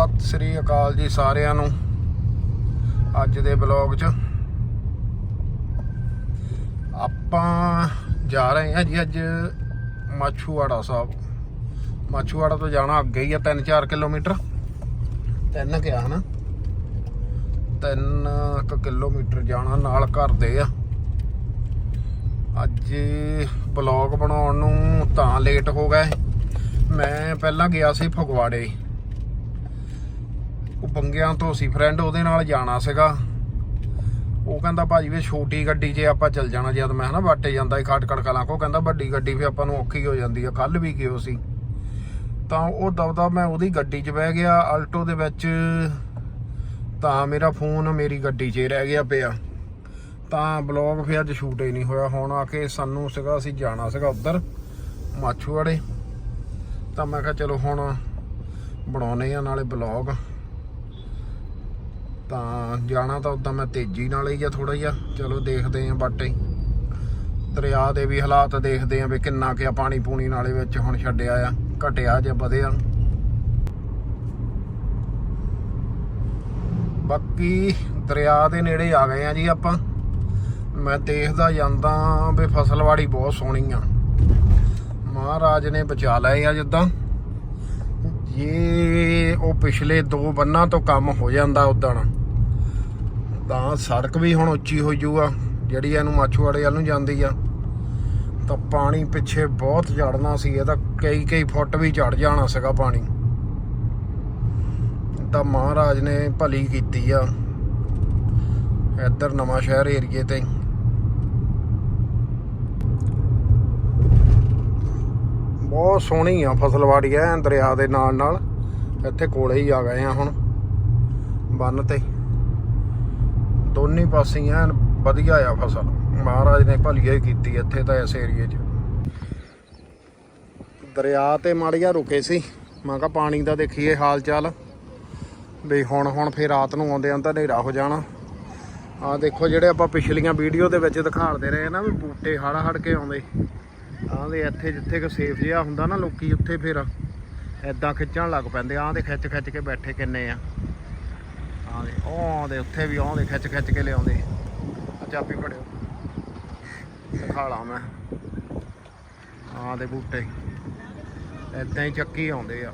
ਸਤਿ ਸ੍ਰੀ ਅਕਾਲ ਜੀ ਸਾਰਿਆਂ ਨੂੰ ਅੱਜ ਦੇ ਬਲੌਗ 'ਚ। ਆਪਾਂ ਜਾ ਰਹੇ ਹਾਂ ਜੀ ਅੱਜ ਮਾਛੂਵਾੜਾ ਸਾਹਿਬ। ਮਾਛੂਵਾੜਾ ਤੋਂ ਜਾਣਾ ਅੱਗੇ ਹੀ ਆ 3-4 ਕਿਲੋਮੀਟਰ। ਤਿੰਨ ਕਿਆ ਹਨਾ? 3 ਕਿਲੋਮੀਟਰ ਜਾਣਾ ਨਾਲ ਘਰ ਦੇ ਆ। ਅੱਜ ਬਲੌਗ ਬਣਾਉਣ ਨੂੰ ਤਾਂ ਲੇਟ ਹੋ ਗਏ। ਮੈਂ ਪਹਿਲਾਂ ਗਿਆ ਸੀ ਫਗਵਾੜੇ। ਉਹ ਬੰਗਿਆਂ ਤੋਂ ਸੀ ਫਰੈਂਡ ਉਹਦੇ ਨਾਲ ਜਾਣਾ ਸੀਗਾ। ਉਹ ਕਹਿੰਦਾ, ਭਾਜੀ ਵੀ ਛੋਟੀ ਗੱਡੀ 'ਚ ਆਪਾਂ ਚੱਲ ਜਾਣਾ, ਜਦ ਮੈਂ ਹਨਾ ਬਾਟੇ ਜਾਂਦਾ ਸੀ ਖਾਟ ਕੜਕਲਾਂ ਕੋ ਕਹਿੰਦਾ ਵੱਡੀ ਗੱਡੀ ਫੇ ਆਪਾਂ ਨੂੰ ਔਖੀ ਹੋ ਜਾਂਦੀ ਆ ਕੱਲ ਵੀ ਕਿਉਂ ਸੀ? ਤਾਂ ਉਹ ਦਬਦਾ ਮੈਂ ਉਹਦੀ ਗੱਡੀ 'ਚ ਬਹਿ ਗਿਆ, ਆਲਟੋ ਦੇ ਵਿੱਚ ਤਾਂ ਮੇਰਾ ਫੋਨ ਮੇਰੀ ਗੱਡੀ 'ਚ ਰਹਿ ਗਿਆ ਪਿਆ। ਤਾਂ ਬਲੌਗ ਫਿਰ ਅੱਜ ਸ਼ੂਟ ਹੀ ਨਹੀਂ ਹੋਇਆ, ਹੁਣ ਆ ਕੇ ਸਾਨੂੰ ਸੀਗਾ, ਅਸੀਂ ਜਾਣਾ ਸੀਗਾ ਉੱਧਰ ਮਾਛੂਵਾੜੇ। ਤਾਂ ਮੈਂ ਕਿਹਾ, ਚਲੋ ਹੁਣ ਬਣਾਉਨੇ ਆ ਨਾਲੇ ਬਲੌਗ। ਤਾਂ ਜਾਣਾ ਤਾਂ ਉਦਾਂ ਮੈਂ ਤੇਜ਼ੀ ਨਾਲ ਹੀ ਆ ਥੋੜਾ ਜਿਹਾ। ਚਲੋ ਦੇਖਦੇ ਆ ਬਾਟੇ। ਦਰਿਆ ਦੇ ਵੀ ਹਾਲਾਤ ਦੇਖਦੇ ਆ ਵੀ ਕਿੰਨਾ ਕਿਆ ਪਾਣੀ ਪੂਣੀ ਨਾਲੇ ਵਿੱਚ ਹੁਣ ਛੱਡਿਆ ਆ। ਘਟਿਆ ਜਾਂ ਵਧਿਆ। ਬਾਕੀ ਦਰਿਆ ਦੇ ਨੇੜੇ ਆ ਗਏ ਆ ਜੀ ਆਪਾਂ। ਮੈਂ ਦੇਖਦਾ ਜਾਂਦਾ ਵੀ ਫਸਲਵਾੜੀ ਬਹੁਤ ਸੋਹਣੀ ਆ। ਮਹਾਰਾਜ ਨੇ ਬਚਾ ਲਏ ਆ ਜਿੱਦਾਂ। ਇਹ ਉਹ ਪਿਛਲੇ ਦੋ ਬੰਨਾਂ ਤੋਂ ਕੰਮ ਹੋ ਜਾਂਦਾ ਉਦਣ ਤਾਂ ਸੜਕ ਵੀ ਹੁਣ ਉੱਚੀ ਹੋ ਜੂਗਾ ਜਿਹੜੀ ਇਹਨੂੰ ਮਾਛੂਵਾੜੇ ਵੱਲ ਨੂੰ ਜਾਂਦੀ ਆ। ਤਾਂ ਪਾਣੀ ਪਿੱਛੇ ਬਹੁਤ ਚੜਨਾ ਸੀ, ਇਹ ਤਾਂ ਕਈ ਕਈ ਫੁੱਟ ਵੀ ਚੜ ਜਾਣਾ ਸੀਗਾ ਪਾਣੀ। ਤਾਂ ਮਹਾਰਾਜ ਨੇ ਭਲੀ ਕੀਤੀ ਆ, ਇੱਧਰ ਨਵਾਂ ਸ਼ਹਿਰ ਏਰੀਏ ਤੇ। ਬਹੁਤ ਸੋਹਣੀ ਆ ਫਸਲਵਾੜੀ ਐ, ਦਰਿਆ ਦੇ ਨਾਲ ਨਾਲ। ਇੱਥੇ ਕੋਲੇ ਹੀ ਆ ਗਏ ਆ ਹੁਣ, ਬੰਨ ਤੇ। ਦੋਨੇ ਪਾਸੇ ਐਨ ਵਧੀਆ ਆ ਫਸਲ। ਮਹਾਰਾਜ ਨੇ ਭਲੀਆ ਹੀ ਕੀਤੀ ਇੱਥੇ ਤਾਂ ਇਸ ਏਰੀਏ 'ਚ। ਦਰਿਆ ਤੇ ਮਾੜੀਆ ਰੁਕੇ ਸੀ। ਮੈਂ ਕਿਹਾ ਪਾਣੀ ਦਾ ਦੇਖੀਏ ਹਾਲ ਚਾਲ ਵੀ ਹੁਣ ਹੁਣ ਫੇਰ ਰਾਤ ਨੂੰ ਆਉਂਦੇ ਆਂ ਤਾਂ ਹਨੇਰਾ ਹੋ ਜਾਣਾ। ਆ ਦੇਖੋ ਜਿਹੜੇ ਆਪਾਂ ਪਿਛਲੀਆਂ ਵੀਡੀਓ ਦੇ ਵਿੱਚ ਦਿਖਾਉਂਦੇ ਰਹੇ ਨਾ ਵੀ ਬੂਟੇ ਹੜ ਹੜ ਕੇ ਆਉਂਦੇ। ਆਹ ਇੱਥੇ ਜਿੱਥੇ ਕਿ ਸੇਫ ਜਿਹਾ ਹੁੰਦਾ ਨਾ ਲੋਕੀ, ਉੱਥੇ ਫਿਰ ਐਦਾਂ ਖਿੱਚਣ ਲੱਗ ਪੈਂਦੇ। ਆਹ ਤੇ ਖਿੱਚ ਖਿੱਚ ਕੇ ਬੈਠੇ ਕਿੰਨੇ ਆ। ਆਹ ਉਹ ਆਉਂਦੇ ਉੱਥੇ ਵੀ ਆਉਂਦੇ ਖਿੱਚ ਖਿੱਚ ਕੇ ਲਿਆਉਂਦੇ। ਚਾਬੀ ਫੜਿਓ। ਦਿਖਾ ਲਾ ਮੈਂ। ਆਹ ਦੇ ਬੂਟੇ। ਐਦਾਂ ਹੀ ਚੱਕੀ ਆਉਂਦੇ ਆ।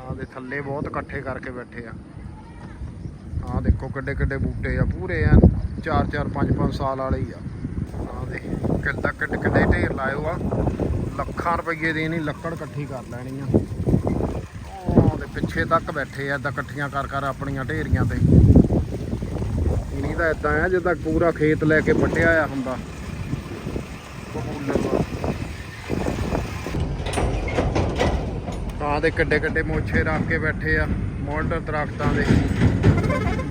ਆਹ ਦੇ ਥੱਲੇ ਬਹੁਤ ਇਕੱਠੇ ਕਰਕੇ ਬੈਠੇ ਆ। ਆਹ ਦੇਖੋ ਕਿੱਡੇ ਕਿੱਡੇ ਬੂਟੇ ਆ। ਪੂਰੇ ਆ 4 4 5 5 ਸਾਲ ਵਾਲੇ ਹੀ ਆ। ਆਹ ਦੇ ਕਿੱਡਾ ਕਿੱਡੇ ਕਿੱਡੇ ਢੇਰ ਲਾਇਓ ਆ। ਲੱਖਾਂ ਰੁਪਏ ਦੀ ਨਹੀਂ, ਲੱਕੜ ਇਕੱਠੀ ਕਰ ਲੈਣੀ ਆ। ਪਿੱਛੇ ਤੱਕ ਬੈਠੇ ਆ, ਏਦਾਂ ਇਕੱਠੀਆਂ ਕਰ ਕਰ ਆਪਣੀਆਂ ਢੇਰੀਆਂ ਤੇ। ਨਹੀਂ ਤਾਂ ਇਦਾਂ ਆ, ਜਿੱਦਾਂ ਪੂਰਾ ਖੇਤ ਲੈ ਕੇ ਵੱਢਿਆ ਆ ਹੁੰਦਾ। ਬਬੂਲਰ ਦਾ ਤਾਂ ਦੇ ਕਿੱਡੇ ਕਿੱਡੇ ਮੋਛੇ ਰੱਖ ਕੇ ਬੈਠੇ ਆ ਮੋਲਡਰ ਦਰਖਤਾਂ ਦੇ।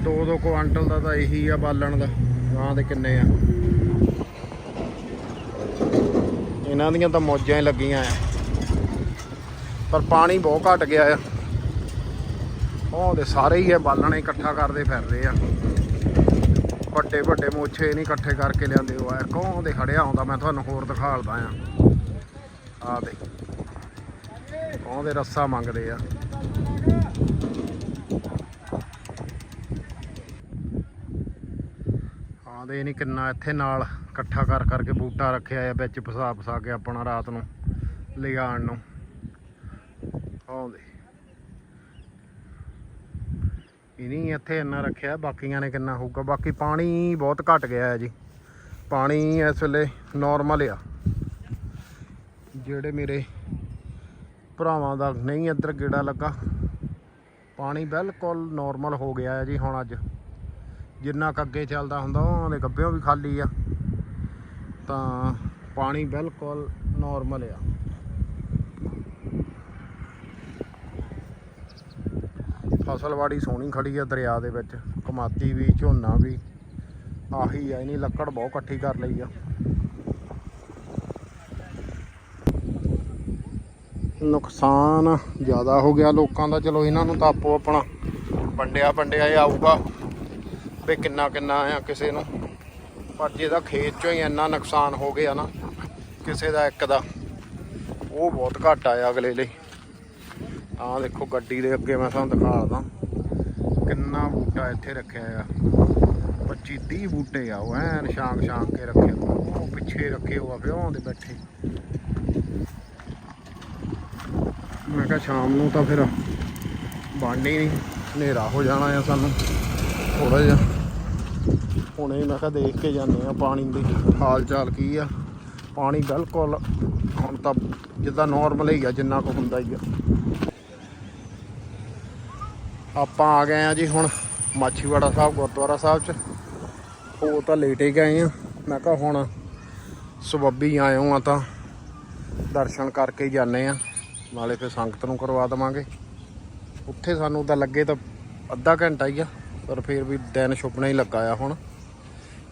ਦੋ ਦੋ ਕੁਆਂਟਲ ਦਾ ਤਾਂ ਇਹੀ ਆ ਬਾਲਣ ਦਾ, ਗਾਂ ਦੇ ਕਿੰਨੇ ਆ। ਇਹਨਾਂ ਦੀਆਂ ਤਾਂ ਮੌਜਾਂ ਹੀ ਲੱਗੀਆਂ ਆ। ਪਰ ਪਾਣੀ ਬਹੁਤ ਘਟ ਗਿਆ ਆ। ਉਹ ਦੇ ਸਾਰੇ ਹੀ ਇਹ ਬਾਲਣ ਇਕੱਠਾ ਕਰਦੇ ਫਿਰਦੇ ਆ। ਵੱਡੇ ਵੱਡੇ ਮੋਛੇ ਨਹੀਂ ਇਕੱਠੇ ਕਰਕੇ ਲਿਆਂਦੇ ਉਹ ਆ ਕੌਂ ਦੇ ਖੜਿਆ ਆਉਂਦਾ, ਮੈਂ ਤੁਹਾਨੂੰ ਹੋਰ ਦਿਖਾਲਦਾ ਆ। ਆ ਦੇ ਕੌਂ ਦੇ ਰੱਸਾ ਮੰਗਦੇ ਆ। ਹਾਂ ਦੇ ਨਹੀਂ ਕਿੰਨਾ ਇੱਥੇ ਨਾਲ ਇਕੱਠਾ ਕਰ ਕਰਕੇ ਬੂਟਾ ਰੱਖਿਆ ਆ, ਵਿੱਚ ਫਸਾ ਫਸਾ ਕੇ ਆਪਣਾ ਰਾਤ ਨੂੰ ਲਿਜਾਣ ਨੂੰ। ਆਉਂਦੇ ਇਹ ਨਹੀਂ ਇੱਥੇ ਇੰਨਾ ਰੱਖਿਆ, ਬਾਕੀਆਂ ਨੇ ਕਿੰਨਾ ਹੋਊਗਾ? ਬਾਕੀ ਪਾਣੀ ਬਹੁਤ ਘਟ ਗਿਆ ਹੈ ਜੀ। ਪਾਣੀ ਇਸ ਵੇਲੇ ਨਾਰਮਲ ਆ। ਜਿਹੜੇ ਮੇਰੇ ਭਰਾਵਾਂ ਦਾ ਨਹੀਂ ਇੱਧਰ ਗੇੜਾ ਲੱਗਾ, ਪਾਣੀ ਬਿਲਕੁਲ ਨਾਰਮਲ ਹੋ ਗਿਆ ਹੈ ਜੀ ਹੁਣ ਅੱਜ। ਜਿੰਨਾ ਕੁ ਅੱਗੇ ਚੱਲਦਾ ਹੁੰਦਾ ਉਹਦੇ ਗੱਬਿਓਂ ਵੀ ਖਾਲੀ ਆ। ਤਾਂ ਪਾਣੀ ਬਿਲਕੁਲ ਨਾਰਮਲ ਆ। ਫਸਲਵਾੜੀ ਸੋਹਣੀ ਖੜੀ ਆ ਦਰਿਆ ਦੇ ਵਿੱਚ, ਕਮਾਤੀ ਵੀ, ਝੋਨਾ ਵੀ, ਆਹੀ ਆ, ਇਹਨੀ ਲੱਕੜ ਬਹੁਤ ਇਕੱਠੀ ਕਰ ਲਈ ਆ। ਨੁਕਸਾਨ ਜ਼ਿਆਦਾ ਹੋ ਗਿਆ ਲੋਕਾਂ ਦਾ, ਚਲੋ ਇਹਨਾਂ ਨੂੰ ਤਾਂ ਆਪੋ ਆਪਣਾ ਵੰਡਿਆ ਵੰਡਿਆ ਇਹ ਆਊਗਾ, ਵੀ ਕਿੰਨਾ ਕਿੰਨਾ ਆ ਕਿਸੇ ਨੂੰ। ਪਰ ਜਿਹਦਾ ਖੇਤ ਚੋਂ ਹੀ ਇੰਨਾ ਨੁਕਸਾਨ ਹੋ ਗਿਆ ਨਾ, ਕਿਸੇ ਦਾ ਇੱਕ ਦਾ, ਉਹ ਬਹੁਤ ਘੱਟ ਆਇਆ ਅਗਲੇ ਲਈ। ਆਹ ਦੇਖੋ ਗੱਡੀ ਦੇ ਅੱਗੇ ਮੈਂ ਤੁਹਾਨੂੰ ਦਿਖਾਦਾ ਕਿੰਨਾ ਬੂਟਾ ਇੱਥੇ ਰੱਖਿਆ ਆ। 25 30 ਬੂਟੇ ਆ, ਉਹ ਐਨ ਸ਼ਾਂਕ ਸ਼ਾਂਕ ਕੇ ਰੱਖੇ ਉਹ ਪਿੱਛੇ ਰੱਖੇ ਉਹ ਵਿਆਹਾਂ ਦੇ ਬੈਠੇ। ਮੈਂ ਕਿਹਾ ਸ਼ਾਮ ਨੂੰ ਤਾਂ ਫਿਰ ਬਣਨੀ ਨਹੀਂ। ਹਨੇਰਾ ਹੋ ਜਾਣਾ ਆ ਸਾਨੂੰ ਥੋੜਾ ਜਿਹਾ। ਹੁਣੇ ਮੈਂ ਕਿਹਾ ਦੇਖ ਕੇ ਜਾਂਦੇ ਆ ਪਾਣੀ ਦੀ ਹਾਲ ਚਾਲ ਕੀ ਆ। ਪਾਣੀ ਬਿਲਕੁਲ ਹੁਣ ਤਾਂ ਜਿੱਦਾਂ ਨਾਰਮਲ ਹੀ ਆ, ਜਿੰਨਾ ਕੁ ਹੁੰਦਾ ਹੀ ਆ। ਆਪਾਂ ਆ ਗਏ ਆ ਜੀ ਹੁਣ ਮਾਛੀਵਾੜਾ ਸਾਹਿਬ, ਗੁਰਦੁਆਰਾ ਸਾਹਿਬ ਚ। ਉਹ ਤਾਂ ਲੇਟ ਹੀ ਗਏ ਆ। ਮੈਂ ਕਿਹਾ ਹੁਣ ਸਬੱਬੀ ਆਇਓ ਆ ਤਾਂ ਦਰਸ਼ਨ ਕਰਕੇ ਹੀ ਜਾਂਦੇ ਆ। ਨਾਲੇ ਫਿਰ ਸੰਗਤ ਨੂੰ ਕਰਵਾ ਦਵਾਂਗੇ। ਉੱਥੇ ਸਾਨੂੰ ਤਾਂ ਲੱਗੇ ਤਾਂ ਅੱਧਾ ਘੰਟਾ ਹੀ ਆ, ਪਰ ਫਿਰ ਵੀ ਦਿਨ ਛੁਪਣਾ ਹੀ ਲੱਗਾ ਆ ਹੁਣ।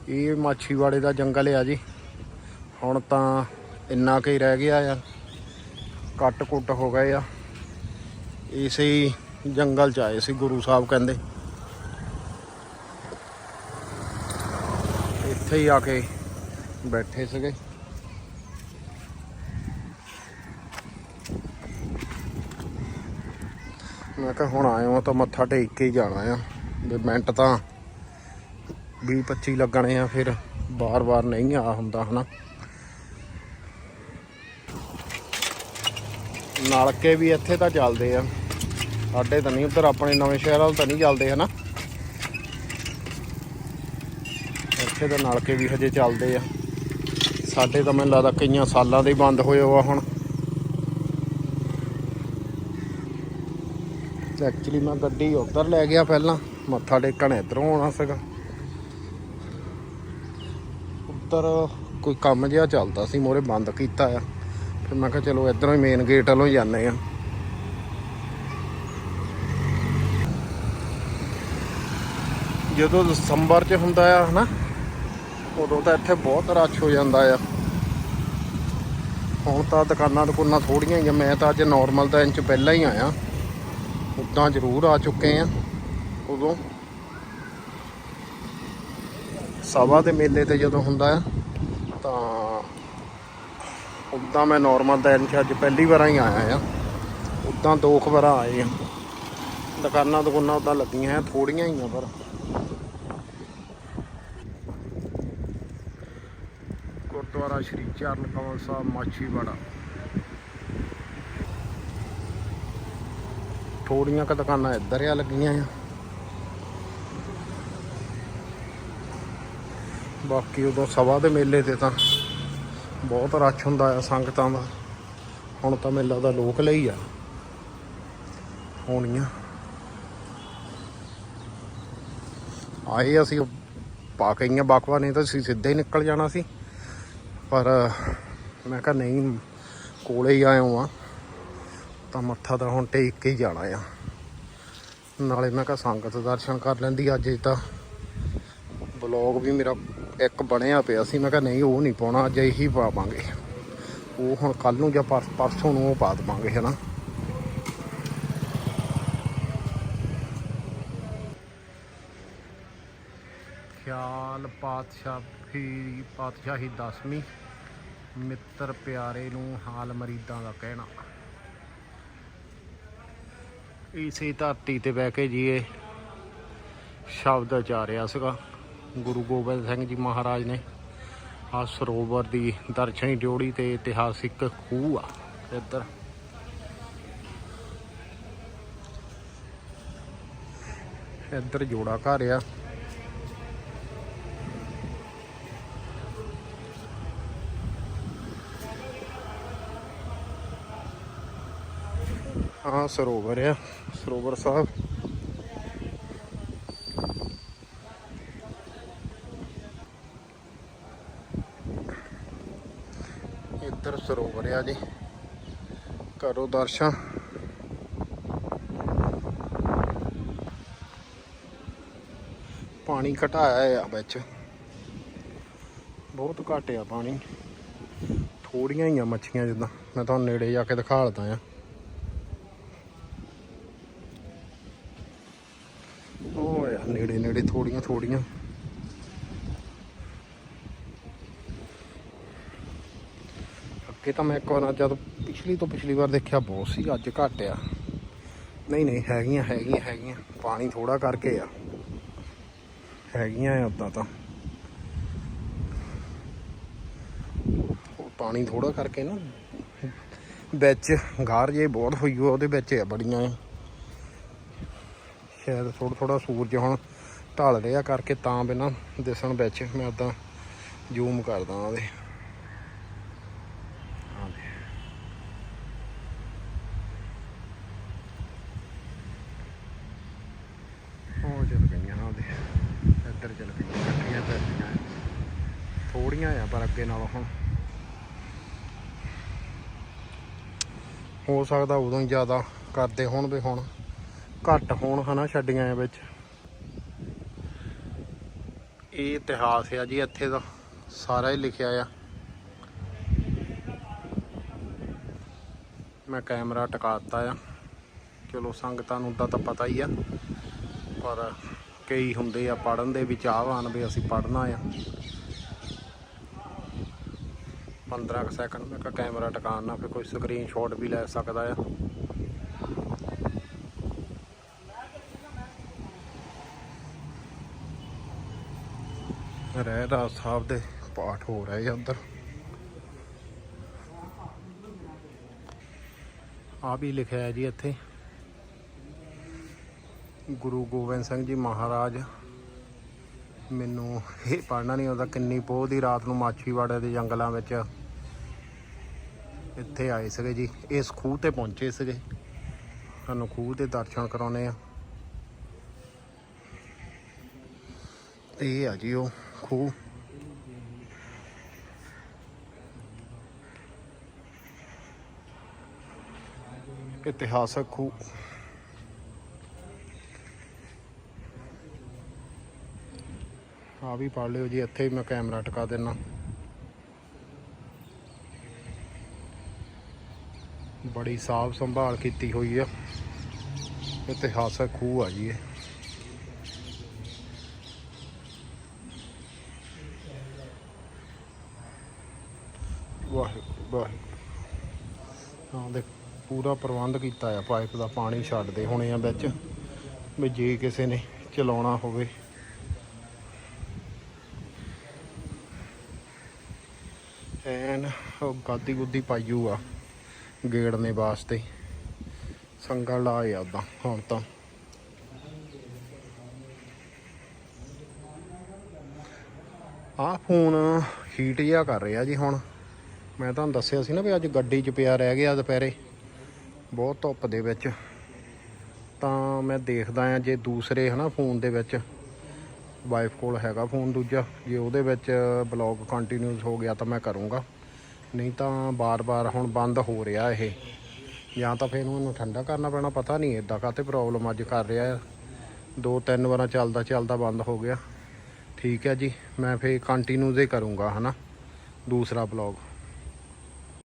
ਇਹ ਮਾਛੀਵਾੜੇ ਦਾ ਜੰਗਲ ਆ ਜੀ। ਹੁਣ ਤਾਂ ਇੰਨਾ ਕੁ ਹੀ ਰਹਿ ਗਿਆ ਆ। ਕੱਟ ਕੁੱਟ ਹੋ ਗਏ ਆ। ਇਸੇ ਹੀ ਜੰਗਲ ਚ ਆਏ ਸੀ, ਗੁਰੂ ਸਾਹਿਬ ਕਹਿੰਦੇ। ਇੱਥੇ ਹੀ ਆ ਕੇ ਬੈਠੇ ਸੀਗੇ। ਮੈਂ ਕਿਹਾ, ਹੁਣ ਆਏ ਹਾਂ ਤਾਂ ਮੱਥਾ ਟੇਕ ਕੇ ਹੀ ਜਾਣਾ ਆ। ਵੀ ਮਿੰਟ ਤਾਂ 20 25 ਲੱਗਣੇ ਆ, ਫਿਰ ਬਾਰ-ਬਾਰ ਨਹੀਂ ਆ ਹੁੰਦਾ, ਹਨਾ। ਨਲਕੇ ਵੀ ਇੱਥੇ ਤਾਂ ਚੱਲਦੇ ਆ। ਸਾਡੇ ਤਾਂ ਨਹੀਂ, ਉੱਧਰ ਆਪਣੇ ਨਵੇਂ ਸ਼ਹਿਰ ਵਾਲ ਤਾਂ ਨਹੀਂ ਚੱਲਦੇ, ਹਨਾ? ਇੱਥੇ ਤਾਂ ਨਲਕੇ ਵੀ ਹਜੇ ਚੱਲਦੇ ਆ। ਸਾਡੇ ਤਾਂ ਮੈਨੂੰ ਲੱਗਦਾ ਕਈਆਂ ਸਾਲਾਂ ਦੇ ਬੰਦ ਹੋਏ ਹੋਆ ਹੁਣ। ਐਕਚੁਅਲੀ ਮੈਂ ਗੱਡੀ ਉੱਧਰ ਲੈ ਗਿਆ ਪਹਿਲਾਂ, ਮੱਥਾ ਟੇਕਣ ਇੱਧਰੋਂ ਆਉਣਾ ਸੀਗਾ। ਉੱਧਰ ਕੋਈ ਕੰਮ ਜਿਹਾ ਚੱਲਦਾ ਸੀ, ਮੋਰੇ ਬੰਦ ਕੀਤਾ ਆ। ਫਿਰ ਮੈਂ ਕਿਹਾ ਚਲੋ ਇੱਧਰੋਂ ਹੀ ਮੇਨ ਗੇਟ ਵੱਲੋਂ ਹੀ ਜਾਂਦੇ ਆ। ਜਦੋਂ ਦਸੰਬਰ 'ਚ ਹੁੰਦਾ ਆ, ਹਨਾ, ਉਦੋਂ ਤਾਂ ਇੱਥੇ ਬਹੁਤ ਰਸ਼ ਹੋ ਜਾਂਦਾ ਆ। ਹੁਣ ਤਾਂ ਦੁਕਾਨਾਂ ਦੁਕਾਨਾਂ ਥੋੜੀਆਂ ਹੀ ਆ, ਮੈਂ ਤਾਂ ਅੱਜ ਨਾਰਮਲ ਦਾ ਇੰਚ ਪਹਿਲਾਂ ਹੀ ਆਇਆ। ਉਦਾਂ ਜ਼ਰੂਰ ਆ ਚੁੱਕੇ ਆ, ਉਦੋਂ। ਸਭਾ ਦੇ ਮੇਲੇ ਤੇ ਜਦੋਂ ਹੁੰਦਾ ਆ, ਤਾਂ ਉਦਾਂ ਮੈਂ ਨਾਰਮਲ ਦਾ ਇੰਚ ਅੱਜ ਪਹਿਲੀ ਵਾਰ ਹੀ ਆਇਆ ਆ। ਉਦਾਂ ਦੋ ਕੁ ਆਏ ਆ। ਦੁਕਾਨਾਂ ਦੁਕਾਨਾਂ ਉਦਾਂ ਲੱਗੀਆਂ ਆ ਥੋੜੀਆਂ ਹੀ ਆ ਪਰ। ਗੁਰਦੁਆਰਾ ਸ਼੍ਰੀ ਚਰਨ ਕਮਲ ਸਾਹਿਬ, ਮਾਛੀਵਾੜਾ। ਥੋੜੀਆਂ ਕ ਦੁਕਾਨਾਂ ਇੱਧਰ ਆ ਲੱਗੀਆਂ ਆ। ਬਾਕੀ ਉਦੋਂ ਸਵਾ ਦੇ ਮੇਲੇ ਤੇ ਤਾਂ ਬਹੁਤ ਰਸ਼ ਹੁੰਦਾ ਆ ਸੰਗਤਾਂ ਦਾ। ਹੁਣ ਤਾਂ ਮੇਲਾ ਦਾ ਲੋਕ ਲਈ ਆ। ਹੋਣੀਆਂ। ਆਏ ਅਸੀਂ, ਪਾ ਕੇ ਆਈਆਂ ਬਾਕਵਾ, ਨਹੀਂ ਤਾਂ ਅਸੀਂ ਸਿੱਧੇ ਹੀ ਨਿਕਲ ਜਾਣਾ ਸੀ। ਪਰ ਮੈਂ ਕਿਹਾ ਨਹੀਂ, ਕੋਲੇ ਹੀ ਆਇਆ ਹਾਂ ਤਾਂ ਮੱਥਾ ਤਾਂ ਹੁਣ ਟੇਕ ਕੇ ਹੀ ਜਾਣਾ ਆ। ਨਾਲੇ ਮੈਂ ਕਿਹਾ ਸੰਗਤ ਦਰਸ਼ਨ ਕਰ ਲੈਂਦੀ ਅੱਜ ਤਾਂ। ਬਲੌਗ ਵੀ ਮੇਰਾ ਇੱਕ ਬਣਿਆ ਪਿਆ ਸੀ। ਮੈਂ ਕਿਹਾ ਨਹੀਂ, ਉਹ ਨਹੀਂ ਪਾਉਣਾ, ਅੱਜ ਇਹੀ ਪਾਵਾਂਗੇ। ਉਹ ਹੁਣ ਕੱਲ ਨੂੰ ਜਾਂ ਪਰਸ- ਪਰਸੋਂ ਨੂੰ ਉਹ ਪਾ ਦਵਾਂਗੇ, ਹਨਾ। ਖਿਆਲ ਪਾਤਸ਼ਾਹੀ ਪਾਤਸ਼ਾਹੀ ਦਸਵੀਂ। ਮਿੱਤਰ ਪਿਆਰੇ ਨੂੰ ਹਾਲ ਮਰੀਦਾਂ ਦਾ ਕਹਿਣਾ। ਇਸੇ ਧਰਤੀ ਤੇ ਬਹਿ ਕੇ ਜੀ ਇਹ ਸ਼ਬਦ ਉਚਾਰਿਆ ਸੀਗਾ। ਗੁਰੂ ਗੋਬਿੰਦ ਸਿੰਘ ਜੀ ਮਹਾਰਾਜ ਨੇ ਆ ਸਰੋਵਰ ਦੀ ਦਰਸ਼ਨੀ ਜੋੜੀ ਤੇ ਇਤਿਹਾਸਿਕ ਖੂਹ ਆ ਇੱਧਰ। ਇੱਧਰ ਜੋੜਾ ਘਰ ਆ। ਆ ਸਰੋਵਰ ਆ, ਸਰੋਵਰ ਸਾਹਿਬ। ਇੱਧਰ ਸਰੋਵਰ ਆ ਜੀ। ਕਰੋ ਦਰਸ਼ਨ। ਪਾਣੀ ਘਟਾਇਆ ਆ ਵਿੱਚ। ਬਹੁਤ ਘੱਟ ਆ ਪਾਣੀ। ਥੋੜੀਆਂ ਹੀ ਆ ਮੱਛੀਆਂ ਜਿੱਦਾਂ। ਮੈਂ ਤੁਹਾਨੂੰ ਨੇੜੇ ਜਾ ਕੇ ਦਿਖਾਲਦਾ ਆ ਉਹ ਆ ਨੇੜੇ ਨੇੜੇ ਥੋੜੀਆਂ। ਅੱਗੇ ਤਾਂ ਮੈਂ ਇੱਕ ਵਾਰ ਜਦ ਪਿਛਲੀ ਤੋਂ ਪਿਛਲੀ ਵਾਰ ਦੇਖਿਆ ਬਹੁਤ ਸੀ, ਅੱਜ ਘੱਟ ਆ। ਨਹੀਂ ਨਹੀਂ, ਹੈਗੀਆਂ ਹੈਗੀਆਂ ਹੈਗੀਆਂ। ਪਾਣੀ ਥੋੜਾ ਕਰਕੇ ਆ। ਹੈਗੀਆਂ ਆ ਉਦਾਂ ਤਾਂ। ਪਾਣੀ ਥੋੜਾ ਕਰਕੇ ਨਾ, ਵਿੱਚ ਗਾਰ ਜੇ ਬਹੁਤ ਹੋਈ ਹੋਈ ਉਹਦੇ ਵਿੱਚ ਆ ਬੜੀਆਂ। ਸ਼ਾਇਦ ਥੋੜਾ ਥੋੜਾ ਸੂਰਜ ਹੁਣ ਢਲ ਰਿਹਾ ਕਰਕੇ ਤਾਂ ਬਿਨਾ ਦਿਸਣ ਵਿੱਚ ਮੈਂ ਉਦਾਂ ਜ਼ੂਮ ਕਰਦਾ ਉਹਦੇ। ਉਹ ਚੱਲ ਗਈਆਂ ਉਹਦੇ। ਇੱਧਰ ਚੱਲ ਗਈਆਂ ਇਕੱਠੀਆਂ ਪੈਂਦੀਆਂ ਥੋੜੀਆਂ ਆ ਪਰ ਅੱਗੇ ਨਾਲੋਂ ਹੁਣ। ਹੋ ਸਕਦਾ ਉਦੋਂ ਹੀ ਜ਼ਿਆਦਾ ਕਰਦੇ ਹੋਣ ਵੀ ਹੁਣ। ਘੱਟ ਹੋਣ ਹਨਾ ਛੱਡੀਆਂ ਵਿੱਚ। ਇਹ ਇਤਿਹਾਸ ਆ ਜੀ, ਇੱਥੇ ਦਾ ਸਾਰਾ ਹੀ ਲਿਖਿਆ ਆ। ਮੈਂ ਕੈਮਰਾ ਟਿਕਾਤਾ ਆ। ਚਲੋ, ਸੰਗਤਾਂ ਨੂੰ ਤਾਂ ਤਾਂ ਪਤਾ ਹੀ ਆ, ਪਰ ਕਈ ਹੁੰਦੇ ਆ ਪੜਨ ਦੇ ਵਿੱਚ ਆਵਾਨ ਵੀ ਅਸੀਂ ਪੜਨਾ ਆ। 15 ਕੁ ਸੈਕਿੰਡ ਮੈਂ ਕਿਹਾ ਕੈਮਰਾ ਟਿਕਾਉਣਾ, ਫਿਰ ਕੋਈ ਸਕਰੀਨਸ਼ਾਟ ਵੀ ਲੈ ਸਕਦਾ ਆ। ਰਹਿ, ਰਾਜ ਸਾਹਿਬ ਦੇ ਪਾਠ ਹੋ ਰਹੇ ਆ ਉੱਧਰ ਆ ਵੀ ਲਿਖਿਆ ਹੈ ਜੀ ਇੱਥੇ। ਗੁਰੂ ਗੋਬਿੰਦ ਸਿੰਘ ਜੀ ਮਹਾਰਾਜ, ਮੈਨੂੰ ਇਹ ਪੜ੍ਹਨਾ ਨਹੀਂ ਆਉਂਦਾ ਕਿੰਨੀ ਪੋਹ ਦੀ ਰਾਤ ਨੂੰ ਮਾਛੀਵਾੜੇ ਦੇ ਜੰਗਲਾਂ ਵਿੱਚ ਇੱਥੇ ਆਏ ਸੀਗੇ ਜੀ। ਇਸ ਖੂਹ ਤੇ ਪਹੁੰਚੇ ਸੀਗੇ। ਸਾਨੂੰ ਖੂਹ ਦੇ ਦਰਸ਼ਨ ਕਰਾਉਣੇ ਆ। ਇਹ ਆ ਜੀ ਉਹ। ਖੂਹ ਇਤਿਹਾਸਕ ਖੂਹ ਆ ਵੀ ਪੜ ਲਿਓ ਜੀ, ਇੱਥੇ ਹੀ ਮੈਂ ਕੈਮਰਾ ਟਿਕਾ ਦੇਣਾ ਬੜੀ ਸਾਫ਼ ਸੰਭਾਲ ਕੀਤੀ ਹੋਈ ਆ। ਇਤਿਹਾਸਕ ਖੂਹ ਆ ਜੀ ਇਹ। ਵਾਹਿਗੁਰੂ ਹਾਂ ਦੇ ਪੂਰਾ ਪ੍ਰਬੰਧ ਕੀਤਾ ਆ, ਪਾਈਪ ਦਾ ਪਾਣੀ ਛੱਡਦੇ ਹੋਣੇ ਆ ਵਿੱਚ, ਵੀ ਜੇ ਕਿਸੇ ਨੇ ਚਲਾਉਣਾ ਹੋਵੇ। ਐਨ ਉਹ ਗਾਦੀ ਗੁੱਦੀ ਪਾਈਓ ਆ ਗੇੜਨੇ ਵਾਸਤੇ। ਸੰਗਲ ਲਾਏ ਉਦਾਂ ਹੁਣ ਤਾਂ। ਆ ਫੋਨ ਹੀਟ ਜਿਹਾ ਕਰ ਰਿਹਾ ਜੀ ਹੁਣ। ਮੈਂ ਤੁਹਾਨੂੰ ਦੱਸਿਆ ਸੀ ਨਾ ਵੀ ਅੱਜ ਗੱਡੀ 'ਚ ਪਿਆ ਰਹਿ ਗਿਆ ਦੁਪਹਿਰੇ। ਬਹੁਤ ਧੁੱਪ ਦੇ ਵਿੱਚ। ਤਾਂ ਮੈਂ ਦੇਖਦਾ ਆ ਜੇ ਦੂਸਰੇ ਹਨਾ ਫੋਨ ਦੇ ਵਿੱਚ ਵਾਈਫ ਕੋਲ ਹੈਗਾ ਫੋਨ ਦੂਜਾ, ਜੇ ਉਹਦੇ ਵਿੱਚ ਬਲੌਗ ਕੰਟੀਨਿਊਸ ਹੋ ਗਿਆ ਤਾਂ ਮੈਂ ਕਰੂੰਗਾ। ਨਹੀਂ ਤਾਂ ਬਾਰ-ਬਾਰ ਹੁਣ ਬੰਦ ਹੋ ਰਿਹਾ ਇਹ। ਜਾਂ ਤਾਂ ਫਿਰ ਉਹਨੂੰ ਠੰਡਾ ਕਰਨਾ ਪੈਣਾ, ਪਤਾ ਨਹੀਂ ਇਦਾਂ ਕਾਤੇ ਪ੍ਰੋਬਲਮ ਅੱਜ ਕਰ ਰਿਹਾ ਆ। ਦੋ ਤਿੰਨ ਵਾਰਾਂ ਚੱਲਦਾ ਚੱਲਦਾ ਬੰਦ ਹੋ ਗਿਆ। ਠੀਕ ਹੈ ਜੀ, ਮੈਂ ਫੇਰ ਕੰਟੀਨਿਊਸ ਹੀ ਕਰੂੰਗਾ ਹਨਾ ਦੂਸਰਾ ਬਲੌਗ